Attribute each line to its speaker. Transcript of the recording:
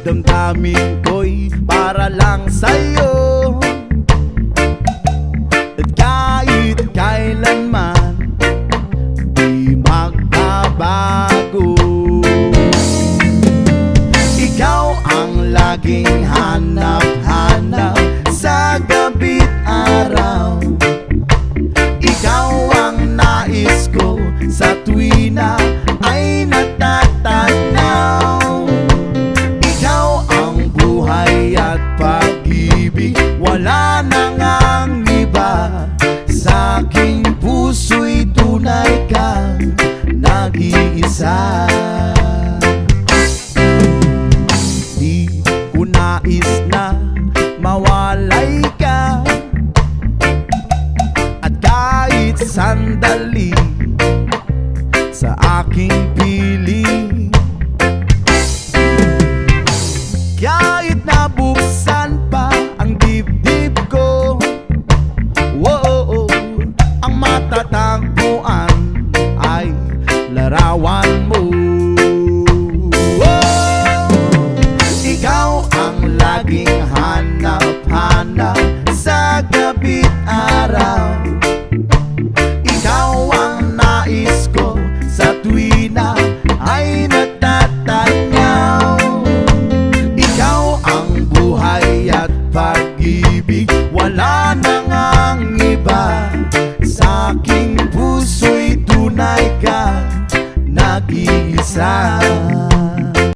Speaker 1: damdamin ko'y para lang sa'yo. At kahit kailanman Di magbabago. Ikaw ang laging hanap-hanap Sa gabi't araw. Ikaw ang nais ko sa Di ko nais na mawalay ka. At kahit sandali sa aking hanap-hanap sa gabi't araw. Ikaw ang nais ko na ay natatanyaw. Ikaw ang buhay at pag-ibig Wala nang ang iba. Puso'y tunay ka nag-iisa